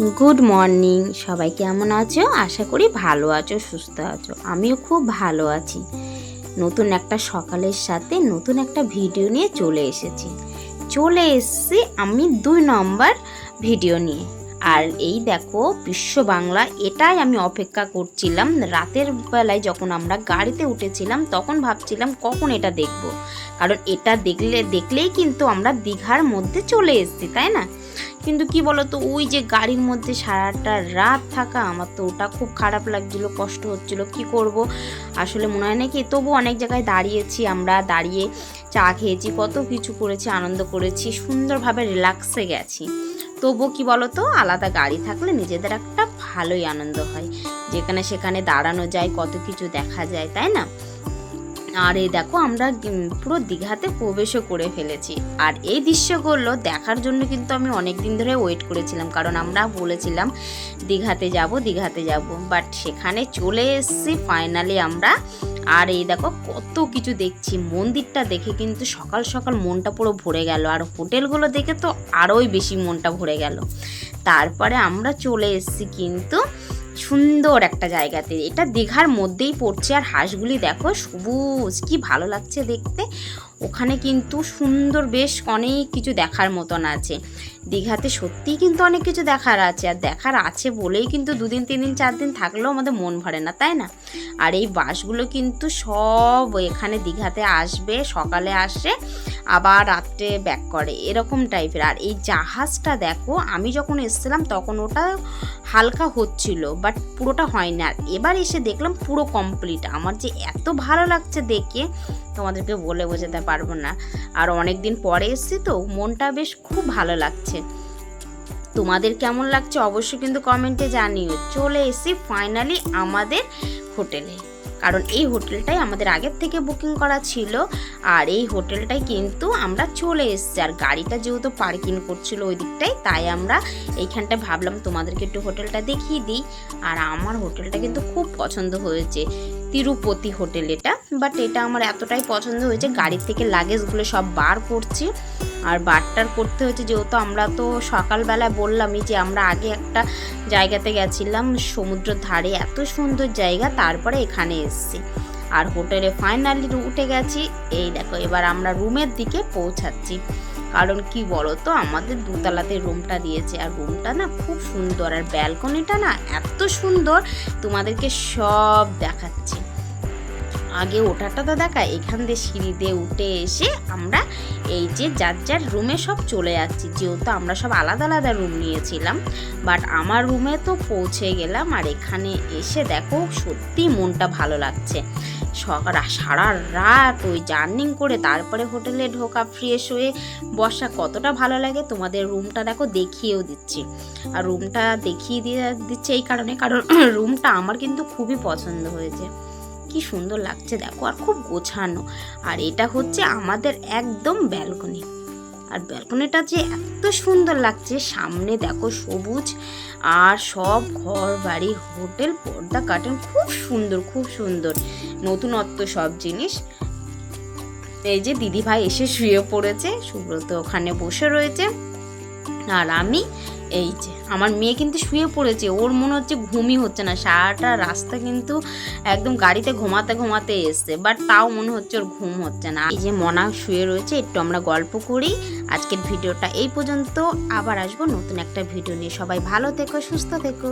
Good morning সবাই কেমন আছো? আশা করি ভালো আছো, সুস্থ আছো। আমিও খুব ভালো আছি। নতুন একটা সকালের সাথে নতুন একটা ভিডিও নিয়ে চলে এসেছি। চলে এসেছি আমি দুই নম্বর ভিডিও নিয়ে। আর এই দেখো, বিশ্ব বাংলা, এটাই আমি অপেক্ষা করছিলাম। রাতের বেলায় যখন আমরা গাড়িতে উঠেছিলাম, তখন ভাবছিলাম কখন এটা দেখব। কারণ এটা দেখলে, দেখলেই কিন্তু আমরা দীঘার মধ্যে চলে এসেছি, তাই না? কিন্তু কি বলতো, ওই যে গাড়ির মধ্যে সারাটা রাত থাকা, আমার তো ওটা খুব খারাপ লাগছিল, কষ্ট হচ্ছিল, কি করব? আসলে মনে হয় নাকি তবু অনেক জায়গায় দাঁড়িয়েছি আমরা, দাঁড়িয়ে চা খেয়েছি, কত কিছু করেছি, আনন্দ করেছি, সুন্দরভাবে রিল্যাক্সে গেছি। তবু কি বলতো, আলাদা গাড়ি থাকলে নিজেদের একটা ভালোই আনন্দ হয়। যেখানে সেখানে দাঁড়ানো যায়, কত কিছু দেখা যায়, তাই না? আর এই দেখো আমরা পুরো দীঘাতে প্রবেশও করে ফেলেছি। আর এই দৃশ্যগুলো দেখার জন্য কিন্তু আমি অনেক দিন ধরে ওয়েট করেছিলাম, কারণ আমরা বলেছিলাম দীঘাতে যাব দীঘাতে যাব। বাট সেখানে চলে এসেছি ফাইনালি আমরা। আর এই দেখো কত কিছু দেখছি, মন্দিরটা দেখে কিন্তু সকাল সকাল মনটা পুরো ভরে গেল। আর হোটেলগুলো দেখে তো আরোই বেশি মনটা ভরে গেল। তারপরে আমরা চলে এসেছি কিন্তু সুন্দর একটা জায়গাতে। এটা দীঘার মধ্যেই পড়ছে আর হাঁসগুলি দেখো সবুজ, কি ভালো লাগছে দেখতে। ওখানে কিন্তু সুন্দর বেশ অনেক কিছু দেখার মতন আছে। দীঘাতে সত্যিই কিন্তু অনেক কিছু দেখার আছে আর দেখার আছে বলেই কিন্তু দুদিন তিন দিন চার দিন থাকলেও আমাদের মন ভরে না, তাই না? আর এই বাসগুলো কিন্তু সব এখানে দীঘাতে আসবে, সকালে আসে। আবার রাত্রে ব্যাক করে, এরকম টাইপের আর এই জাহাজটা দেখো, আমি যখন এসেছিলাম তখন ওটা হালকা হচ্ছিল বাট পুরোটা হয় না আর এবার এসে দেখলাম পুরো কমপ্লিট আমার যে এত ভালো লাগছে দেখে, তোমাদেরকে বলে বোঝাতে পারব না। আর অনেক দিন পরে এসেছি তো, মনটা বেশ খুব ভালো লাগছে। তোমাদের কেমন লাগছে অবশ্যই কিন্তু কমেন্টে জানিও। চলে এসেছি ফাইনালি আমাদের হোটেলে কারণ এই হোটেলটাই আমাদের আগের থেকে বুকিং করা ছিল। আর এই হোটেলটাই কিন্তু আমরা চলে এসেছি। আর গাড়িটা যেহেতু পার্কিং করছিল ওই দিকটাই তাই আমরা এইখানটায় ভাবলাম তোমাদেরকে একটু হোটেলটা দেখিয়ে দিই। আর আমার হোটেলটা কিন্তু খুব পছন্দ হয়েছে। তিরুপতি হোটেল এটা। বাট এটা আমার এতটাই পছন্দ হয়েছে গাড়ি থেকে লাগেজগুলো সব বার করছি। আর বারটার করতে হচ্ছে যেহেতু আমরা তো সকালবেলায় বললামই যে আমরা আগে একটা জায়গাতে গেছিলাম সমুদ্রের ধারে, এত সুন্দর জায়গা, তারপরে এখানে এসেছি। আর হোটেলে ফাইনালি উঠে গেছি, এই দেখো, এবার আমরা রুমের দিকে পৌঁছাচ্ছি। কারণ কি বলো তো আমাদের দুতলাতে রুমটা দিয়েছে, আর রুমটা না খুব সুন্দর, আর ব্যালকনিটা না এত সুন্দর, তোমাদেরকে সব দেখাচ্ছি। আগে ওঠাটা তো দেখা, এখান দিয়ে সিঁড়ি দিয়ে উঠে এসে আমরা এই যে যার যার রুমে সব চলে যাচ্ছি, যেহেতু আমরা সব আলাদা আলাদা রুম নিয়েছিলাম বাট আমার রুমে তো পৌঁছে গেলাম আর এখানে এসে দেখো সত্যি মনটা ভালো লাগছে। সকাল সারা রাত ওই জার্নিং করে তারপরে হোটেলে ঢোকা ফ্রেশ হয়ে বসা কতটা ভালো লাগে তোমাদের রুমটা দেখো দেখিয়েও দিচ্ছি। আর রুমটা দেখিয়ে দিয়ে দিচ্ছে এই কারণে, কারণ রুমটা আমার কিন্তু খুবই পছন্দ হয়েছে। কি সুন্দর লাগছে দেখো, আর খুব গোছানো। আর এটা হচ্ছে আমাদের একদম ব্যালকনি আর ব্যালকনিটা যে এত সুন্দর লাগছে, সামনে দেখো সবুজ, আর সব ঘর বাড়ি হোটেল, পর্দা কার্টেন খুব সুন্দর খুব সুন্দর। নতুনত্ব সব জিনিস। এই যে দিদি ভাই এসে শুয়ে পড়েছে, সুব্রত ওখানে বসে রয়েছে। আর আমি এই যে, আমার মেয়ে কিন্তু শুয়ে পড়েছে, ওর মনে হচ্ছে ঘুমই হচ্ছে না। সারাটা রাস্তা কিন্তু একদম গাড়িতে ঘুমাতে ঘুমাতে এসছে বাট তাও মনে হচ্ছে ওর ঘুম হচ্ছে না। এই যে মনা শুয়ে রয়েছে, একটু আমরা গল্প করি। আজকের ভিডিওটা এই পর্যন্ত, আবার আসব নতুন একটা ভিডিও নিয়ে। সবাই ভালো থেকো, সুস্থ থেকো।